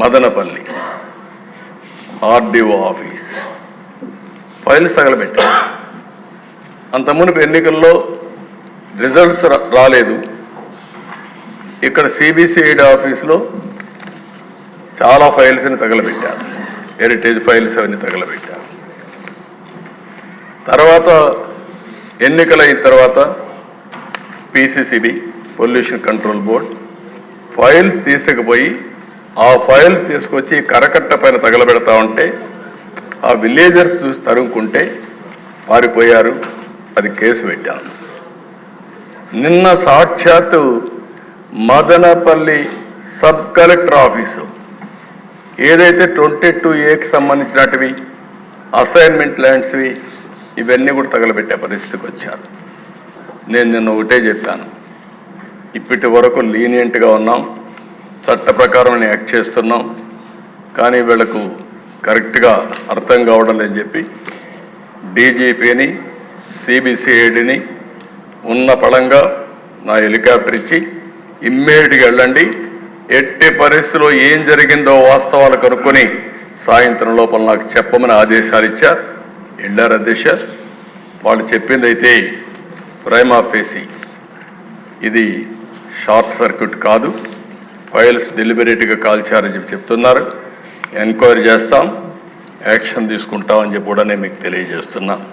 Madanapalle. RDO office. Files తగలబెట్టారు అంత మునుపు ఎన్నికల్లో రిజల్ట్స్ రాలేదు. ఇక్కడ సిబిసిఐడి ఆఫీస్లో చాలా ఫైల్స్ని తగలబెట్టారు హెరిటేజ్ ఫైల్స్ అవన్నీ తగలబెట్టారు తర్వాత ఎన్నికలైన తర్వాత PCCB pollution control board files తీసుకుపోయి ఆ ఫైల్ తీసుకొచ్చి కరకట్ట పైన తగలబెడతా ఉంటే ఆ విలేజర్స్ చూసి తరుముకుంటే పారిపోయారు. అది కేసు పెట్టాను. నిన్న సాక్షాత్తు మదనపల్లి సబ్ కలెక్టర్ ఆఫీసు. ఏదైతే ట్వంటీ టూ ఏకి సంబంధించినటివి అసైన్మెంట్ ల్యాండ్స్వి ఇవన్నీ కూడా తగలబెట్టే పరిస్థితికి వచ్చారు. నేను నిన్న ఒకటే చెప్పాను. ఇప్పటి వరకు లీనియంట్గా ఉన్నాం. చట్ట ప్రకారం యాక్ట్ చేస్తున్నాం. కానీ వీళ్ళకు కరెక్ట్గా అర్థం కావడం లేదని చెప్పి డీజీపీని సిబిసిఐడిని ఉన్న పడంగా నా హెలికాప్టర్ ఇచ్చి ఇమ్మీడియట్గా వెళ్ళండి. ఎట్టి పరిస్థితిలో ఏం జరిగిందో వాస్తవాలు కనుక్కొని సాయంత్రం లోపల నాకు చెప్పమని ఆదేశాలు ఇచ్చారు. వెళ్ళారు అధ్యక్ష వాళ్ళు చెప్పింది అయితే ప్రైమ్ ఇది షార్ట్ సర్క్యూట్ కాదు. ఫైల్స్ డెలిబరేట్గా కాల్చారని చెప్పి చెప్తున్నారు. ఎంక్వైరీ చేస్తాం. యాక్షన్ తీసుకుంటామని చెప్పి కూడా నేను మీకు తెలియజేస్తున్నాను